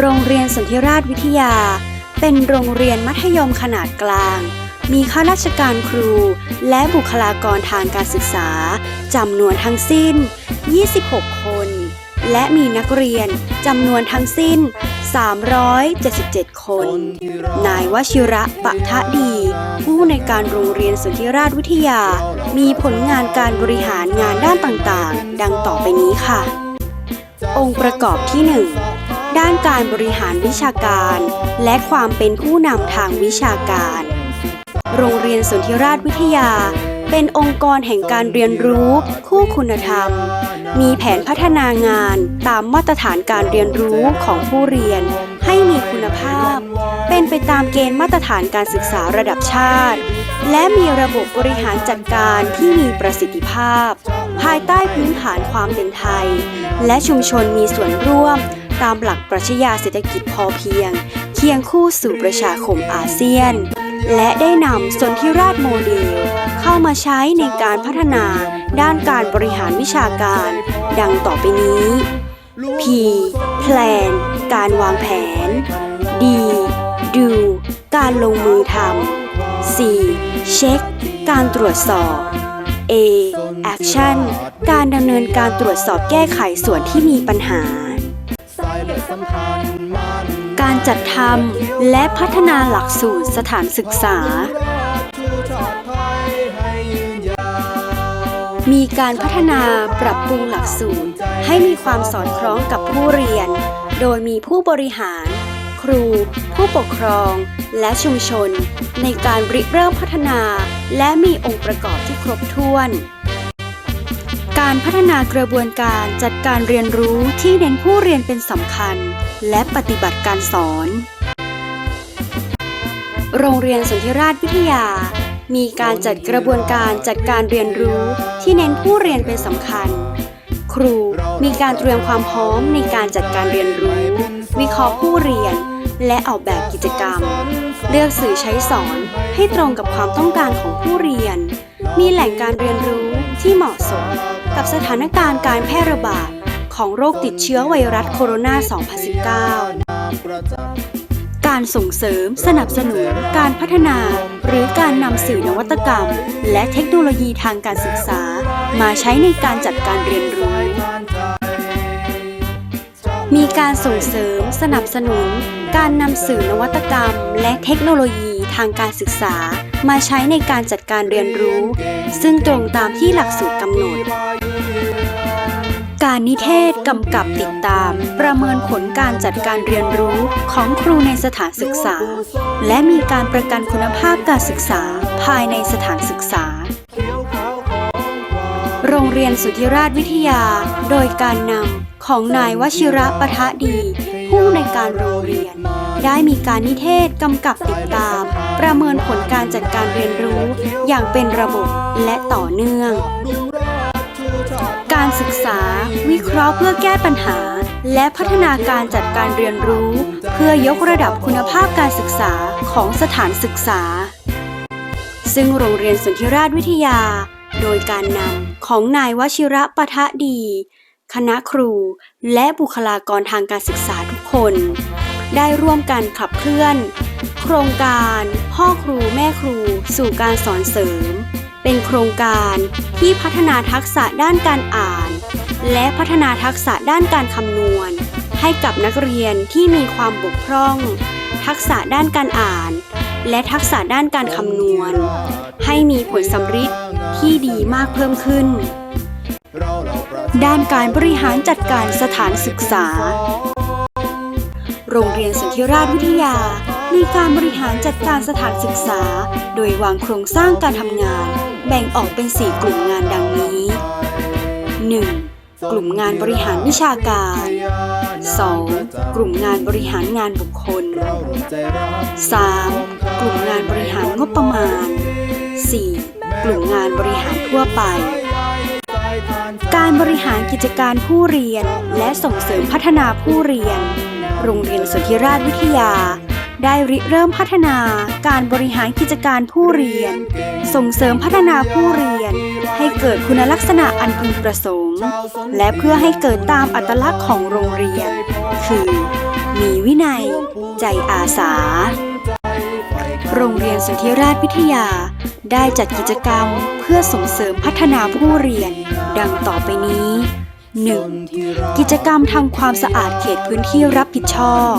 โรงเรียนสนธิราชวิทยา เป็นโรงเรียนมัธยมขนาดกลาง มีข้าราชการครู และบุคลากรทางการศึกษาจำนวนทั้งสิ้น 26 คน และมีนักเรียนจำนวนทั้งสิ้น 377 คน นายวชิระปะทะดี ผู้ในการโรงเรียนสนธิราชวิทยา มีผลงานการบริหารงานด้านต่างๆ ดังต่อไปนี้ค่ะ องค์ประกอบที่ 1านการบริหารวิชาการ และความเป็นผู้นำทางวิชาการ โรงเรียนสนธิราชวิทยา เป็นองค์กรแห่งการเรียนรู้ คู่คุณธรรม มีแผนพัฒนางานตามมาตรฐานการเรียนรู้ของผู้เรียนให้มีคุณภาพ เป็นไปตามเกณฑ์มาตรฐานการศึกษาระดับชาติ และมีระบบบริหารจัดการที่มีประสิทธิภาพ ภายใต้พื้นฐานความเป็นไทย และชุมชนมีส่วนร่วม ตามหลักปรัชญาเศรษฐกิจพอเพียง เคียงคู่สู่ประชาคมอาเซียน และได้นำสนธิราชโมเดล เข้ามาใช้ในการพัฒนาด้านการบริหารวิชาการ ดังต่อไปนี้ P Plan การวางแผน D Do การลงมือทำ C Check การตรวจสอบ A Action การดำเนินการตรวจสอบแก้ไขส่วนที่มีปัญหา การจัดทำและพัฒนาหลักสูตรสถานศึกษา มีการพัฒนาปรับปรุงหลักสูตรให้มีความสอดคล้องกับผู้เรียน โดยมีผู้บริหาร ครู ผู้ปกครอง และชุมชน ในการริเริ่มพัฒนา และมีองค์ประกอบที่ครบถ้วน การพัฒนากระบวนการจัดการเรียนรู้ที่เน้นผู้เรียนเป็นสำคัญ และปฏิบัติการสอน โรงเรียนสนธิราชวิทยา มีการจัดกระบวนการจัดการเรียนรู้ที่เน้นผู้เรียนเป็นสำคัญ ครูมีการเตรียมความพร้อมในการจัดการเรียนรู้ วิเคราะห์ผู้เรียน และออกแบบกิจกรรม เลือกสื่อใช้สอนให้ตรงกับความต้องการของผู้เรียน มีแหล่งการเรียนรู้ที่เหมาะสม กับสถานการณ์การแพร่ระบาดของโรคติดเชื้อไวรัสโคโรนา 2019 การส่งเสริมสนับสนุนการพัฒนา หรือการนำสื่อนวัตกรรม และเทคโนโลยีทางการศึกษา มาใช้ในการจัดการเรียนรู้ มีการส่งเสริมสนับสนุน การนำสื่อนวัตกรรม และเทคโนโลยีทางการศึกษา มาใช้ในการจัดการเรียนรู้ ซึ่งตรงตามที่หลักสูตรกำหนดารนิเทศกำกับติดตาม ประเมินผลการจัดการเรียนรู้ของครูในสถานศึกษา และมีการประกันคุณภาพการศึกษาภายในสถานศึกษา โรงเรียนสุทธิราชวิทยา โดยการนำของนายวชิระปะทะดี ผู้ในการโรงเรียน ได้มีการนิเทศกำกับติดตาม ประเมินผลการจัดการเรียนรู้อย่างเป็นระบบและต่อเนื่อง การศึกษา วิเคราะห์เพื่อแก้ปัญหา และพัฒนาการจัดการเรียนรู้ เพื่อยกระดับคุณภาพการศึกษาของสถานศึกษา ซึ่งโรงเรียนสุนธิราชวิทยา โดยการนำของนายวชิระปะทะดี คณะครู และบุคลากรทางการศึกษาทุกคน ได้ร่วมกันขับเคลื่อน โครงการ พ่อครูแม่ครู สู่การสอนเสริม เป็นโครงการที่พัฒนาทักษะด้านการอ่าน และพัฒนาทักษะด้านการคำนวณ ให้กับนักเรียนที่มีความบกพร่อง ทักษะด้านการอ่าน และทักษะด้านการคำนวณ ให้มีผลสำฤทธิ์ที่ดีมากเพิ่มขึ้น ด้านการบริหารจัดการสถานศึกษา โรงเรียนสันธิราชวิทยามีการบริหารจัดการสถานศึกษา โดยวางโครงสร้างการทำงาน แบ่งออกเป็น 4 กลุ่มงานดังนี้ 1. กลุ่มงานบริหารวิชาการ 2. กลุ่มงานบริหารงานบุคคล 3. กลุ่มงานบริหารงบประมาณ 4. กลุ่มงานบริหารทั่วไป การบริหารกิจการผู้เรียน และส่งเสริมพัฒนาผู้เรียน โรงเรียนสนธิราชวิทยา ได้ริเริ่มพัฒนาการบริหารกิจการผู้เรียน ส่งเสริมพัฒนาผู้เรียน ให้เกิดคุณลักษณะอันพึงประสงค์ และเพื่อให้เกิดตามอัตลักษณ์ของโรงเรียน คือ มีวินัย ใจอาสา โรงเรียนสนธิราชวิทยา ได้จัดกิจกรรมเพื่อส่งเสริมพัฒนาผู้เรียน ดังต่อไปนี้ 1. กิจกรรมทำความสะอาดเขตพื้นที่รับผิดชอบ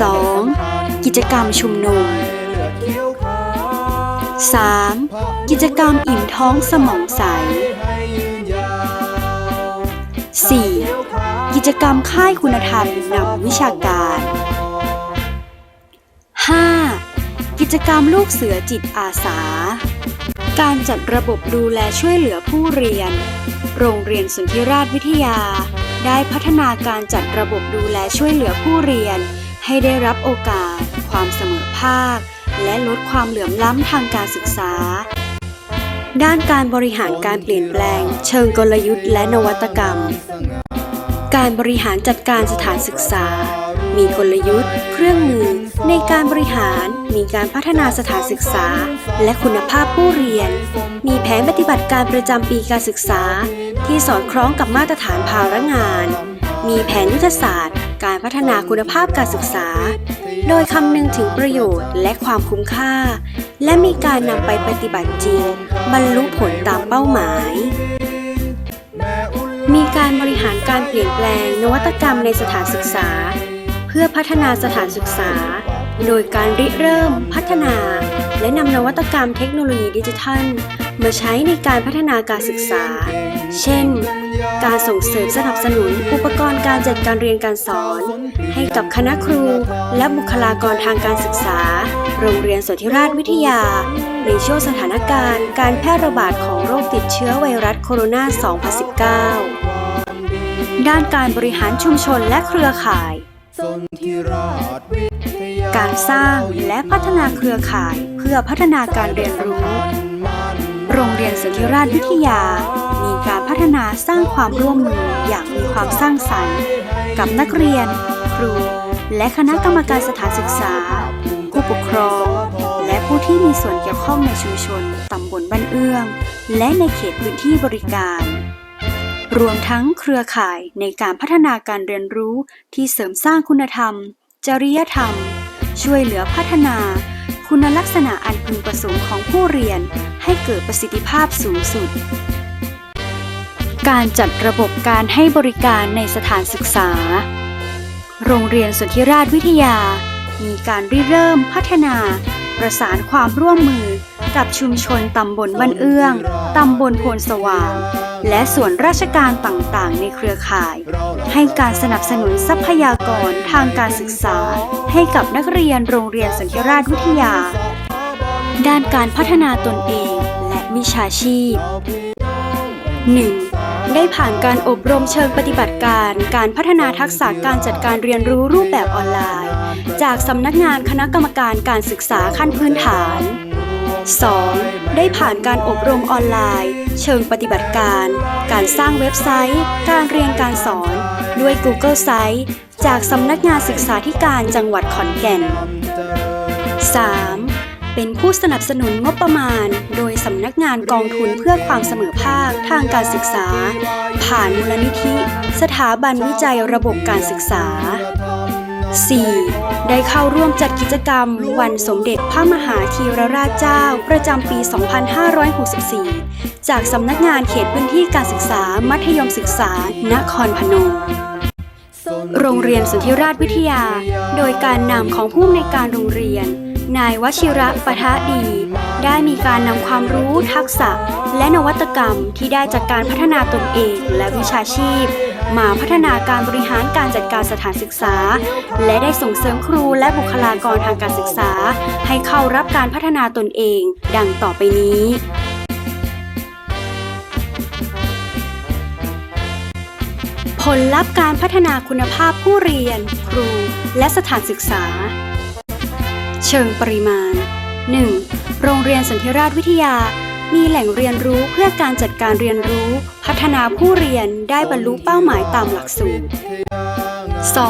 2. กิจกรรมชุมนุม 3. กิจกรรมอิ่มท้องสมองใส 4. กิจกรรมค่ายคุณธรรมนำวิชาการ 5. กิจกรรมลูกเสือจิตอาสา การจัดระบบดูแลช่วยเหลือผู้เรียน โรงเรียนสุนทรราชวิทยา ได้พัฒนาการจัดระบบดูแลช่วยเหลือผู้เรียน ให้ได้รับโอกาส ความเสมอภาค และลดความเหลื่อมล้ำทางการศึกษา ด้านการบริหารการเปลี่ยนแปลง เชิงกลยุทธ์และนวัตกรรม การบริหารจัดการสถานศึกษา มีกลยุทธ์ เครื่องมือ ในการบริหารมีการพัฒนาสถานศึกษา และคุณภาพผู้เรียน มีแผนปฏิบัติการประจำปีการศึกษา ที่สอดคล้องกับมาตรฐานภาระงาน มีแผนยุทธศาสตร์ การพัฒนาคุณภาพการศึกษา โดยคำนึงถึงประโยชน์และความคุ้มค่า และมีการนำไปปฏิบัติจริง บรรลุผลตามเป้าหมาย มีการบริหารการเปลี่ยนแปลงนวัตกรรมในสถานศึกษา เพื่อพัฒนาสถานศึกษา โดยการริเริ่ม พัฒนา และนำนวัตกรรมเทคโนโลยีดิจิทัล มาใช้ในการพัฒนาการศึกษา เช่น การส่งเสริมสนับสนุนอุปกรณ์การจัดการเรียนการสอน ให้กับคณะครู และบุคลากรทางการศึกษา โรงเรียนสนธิราชวิทยา ในช่วงสถานการณ์การแพร่ระบาดของโรคติดเชื้อไวรัสโคโรนา 2019 ด้านการบริหารชุมชนและเครือข่าย การสร้างและพัฒนาเครือข่ายเพื่อพัฒนาการเรียนรู้โรงเรียนสนธิราชวิทยา มีการ ฒนาสร้างความร่วมมืออย่างมีความสร้างสรรค์ กับนักเรียน ครู และคณะกรรมการสถานศึกษา ผู้ปกครอง และผู้ที่มีส่วนเกี่ยวข้องในชุมชนตำบลบ้านเอื้อง และในเขตพื้นที่บริการ รวมทั้งเครือข่ายในการพัฒนาการเรียนรู้ที่เสริมสร้างคุณธรรม จริยธรรม ช่วยเหลือพัฒนาคุณลักษณะอันพึงประสงค์ของผู้เรียนให้เกิดประสิทธิภาพสูงสุด การจัดระบบการให้บริการในสถานศึกษา โรงเรียนสุนธิราชวิทยา มีการริเริ่มพัฒนา ประสานความร่วมมือกับชุมชนตำบลบ้านเอื้อง ตำบลโพนสว่าง และส่วนราชการต่างๆ ในเครือข่าย ให้การสนับสนุนทรัพยากรทางการศึกษา ให้กับนักเรียนโรงเรียนสันติราชวิทยา ด้านการพัฒนาตนเองและวิชาชีพ 1. ได้ผ่านการอบรมเชิงปฏิบัติการ การพัฒนาทักษะการจัดการเรียนรู้รูปแบบออนไลน์ จากสำนักงานคณะกรรมการการศึกษาขั้นพื้นฐาน 2. ได้ผ่านการอบรมออนไลน์ เชิงปฏิบัติการ การสร้างเว็บไซต์ การเรียนการสอน ด้วย Google Site จากสำนักงานศึกษาธิการจังหวัดขอนแก่น 3. เป็นผู้สนับสนุนงบประมาณ โดยสำนักงานกองทุนเพื่อความเสมอภาคทางการศึกษา ผ่านมูลนิธิ สถาบันวิจัยระบบการศึกษา 4. ได้เข้าร่วมจัดกิจกรรม วันสมเด็จพระมหาธีรราชเจ้า ประจำปี 2564 จากสำนักงานเขตพื้นที่การศึกษา มัธยมศึกษา นครพนม โรงเรียนสุนทรราชวิทยา โดยการนำของผู้อำนวยการโรงเรียน นายวชิระปะทะดี ได้มีการนำความรู้ทักษะ และนวัตกรรมที่ได้จากการพัฒนาตนเองและวิชาชีพ มาพัฒนาการบริหารการจัดการสถานศึกษา และได้ส่งเสริมครูและบุคลากรทางการศึกษา ให้เข้ารับการพัฒนาตนเอง ดังต่อไปนี้ผลลัพธ์การพัฒนาคุณภาพผู้เรียน ครู และสถานศึกษา เชิงปริมาณ 1. โรงเรียนสันติราชวิทยา มีแหล่งเรียนรู้เพื่อการจัดการเรียนรู้ พัฒนาผู้เรียนได้บรรลุเป้าหมายตามหลักสูตร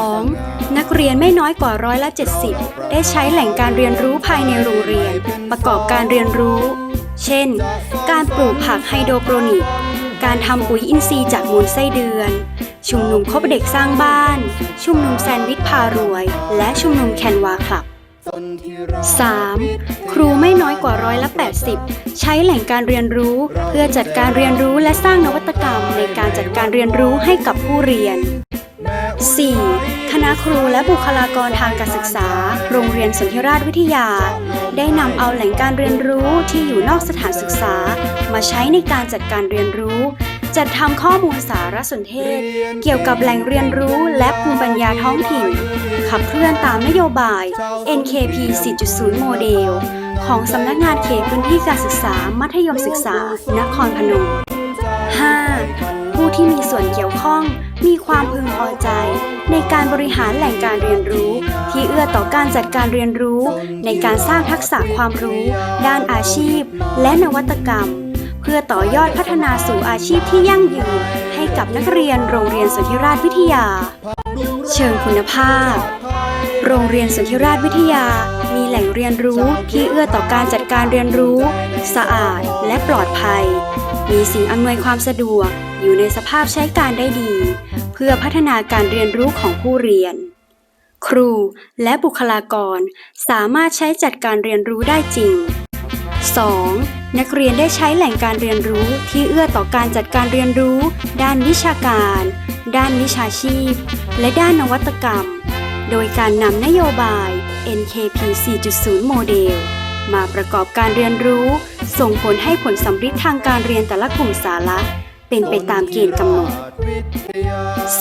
2. นักเรียนไม่น้อยกว่าร้อยละ70 ได้ใช้แหล่งการเรียนรู้ภายในโรงเรียน ประกอบการเรียนรู้ เช่น การปลูกผักไฮโดรโปรนิก การทำปุ๋ยอินทรีย์จากมูลไส้เดือน ชุมนุมคบเด็กสร้างบ้าน ชุมนุมแซนด์วิชพารวย และชุมนุมแคนวาคลับ 3. ครูไม่น้อยกว่าร้อยละ 80 ใช้แหล่งการเรียนรู้เพื่อจัดการเรียนรู้และสร้างนวัตกรรมในการจัดการเรียนรู้ให้กับผู้เรียน 4. คณะครูและบุคลากรทางการศึกษา โรงเรียนสนธิราชวิทยา ได้นำเอาแหล่งการเรียนรู้ที่อยู่นอกสถานศึกษา มาใช้ในการจัดการเรียนรู้ จัดทำข้อมูลสารสนเทศ เกี่ยวกับแหล่งเรียนรู้และภูมิปัญญาท้องถิ่น ขับเคลื่อนตามนโยบาย NKP 4.0 โมเดล ของสำนักงานเขตพื้นที่การศึกษามัธยมศึกษา นครพนม 5. ผู้ที่มีส่วนเกี่ยวข้องมีความพึงพอใจ ในการบริหารแหล่งการเรียนรู้ ที่เอื้อต่อการจัดการเรียนรู้ ในการสร้างทักษะความรู้ ด้านอาชีพ และนวัตกรรม เพื่อต่อยอดพัฒนาสู่อาชีพที่ยั่งยืน ให้กับนักเรียนโรงเรียนสนธิราชวิทยา เชิงคุณภาพ โรงเรียนสนธิราชวิทยา มีแหล่งเรียนรู้ที่เอื้อต่อการจัดการเรียนรู้ สะอาดและปลอดภัย มีสิ่งอำนวยความสะดวกอยู่ในสภาพใช้การได้ดี เพื่อพัฒนาการเรียนรู้ของผู้เรียน ครูและบุคลากรสามารถใช้จัดการเรียนรู้ได้จริง 2. นักเรียนได้ใช้แหล่งการเรียนรู้ที่เอื้อต่อการจัดการเรียนรู้ ด้านวิชาการ ด้านวิชาชีพ และด้านนวัตกรรม โดยการนำนโยบาย NKP 4.0 โมเดล มาประกอบการเรียนรู้ ส่งผลให้ผลสำฤทธิ์ทางการเรียนแต่ละกลุ่มสาระ เป็นไปตามเกณฑ์กำหนด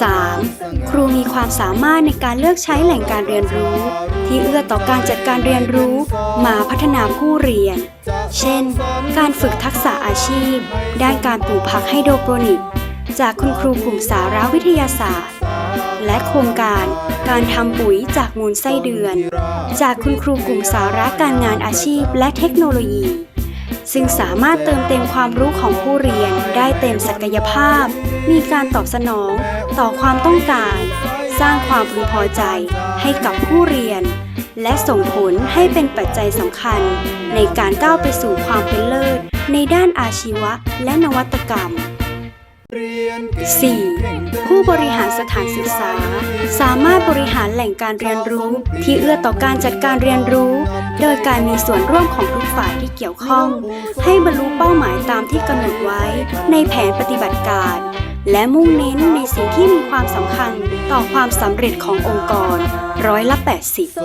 3. ครูมีความสามารถในการเลือกใช้แหล่งการเรียนรู้ ที่เอื้อต่อการจัดการเรียนรู้มาพัฒนาผู้เรียน เช่น การฝึกทักษะอาชีพ ด้านการปลูกผักไฮโดรโปรนิก จากคุณครูกลุ่มสาระวิทยาศาสตร์ และโครงการการทำปุ๋ยจากมูลไส้เดือน จากคุณครูกลุ่มสาระการงานอาชีพและเทคโนโลยี ซึ่งสามารถเติมเต็มความรู้ของผู้เรียนได้เต็มศักยภาพ มีการตอบสนองต่อความต้องการ สร้างความพึงพอใจให้กับผู้เรียน และส่งผลให้เป็นปัจจัยสำคัญ ในการก้าวไปสู่ความเป็นเลิศ ในด้านอาชีวะและนวัตกรรม 4. ผู้บริหารสถานศึกษา สามารถบริหารแหล่งการเรียนรู้ ที่เอื้อต่อการจัดการเรียนรู้ โดยการมีส่วนร่วมของทุกฝ่ายที่เกี่ยวข้อง ให้บรรลุเป้าหมายตามที่กำหนดไว้ ในแผนปฏิบัติการ และมุ่งเน้นในสิ่งที่มีความสำคัญต่อความสำเร็จขององค์กร ร้อยละ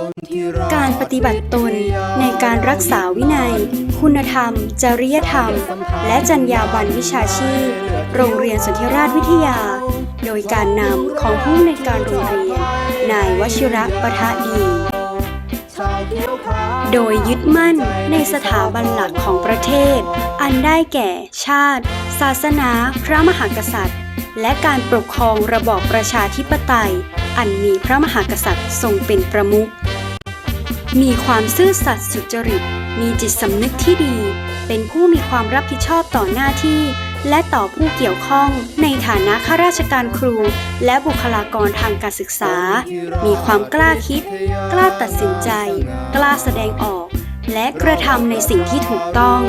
80 การปฏิบัติตนในการรักษาวินัย คุณธรรม จริยธรรม และจรรยาบรรณวิชาชีพ โรงเรียนสุทธิราชวิทยา โดยการนำของผู้อำนการโรงเรียน นายวชิระปะทะดี โดยยึดมั่นในสถาบันหลักของประเทศ อันได้แก่ชาติ ศาสนา พระมหากษัตริย์ และการปกครองระบอบประชาธิปไตย อันมีพระมหากษัตริย์ทรงเป็นประมุข มีความซื่อสัตย์สุจริต มีจิตสำนึกที่ดี เป็นผู้มีความรับผิดชอบต่อหน้าที่ และต่อผู้เกี่ยวข้องในฐานะข้าราชการครู และบุคลากรทางการศึกษา มีความกล้าคิด กล้าตัดสินใจ กล้าแสดงออก และกระทำในสิ่งที่ถูกต้อง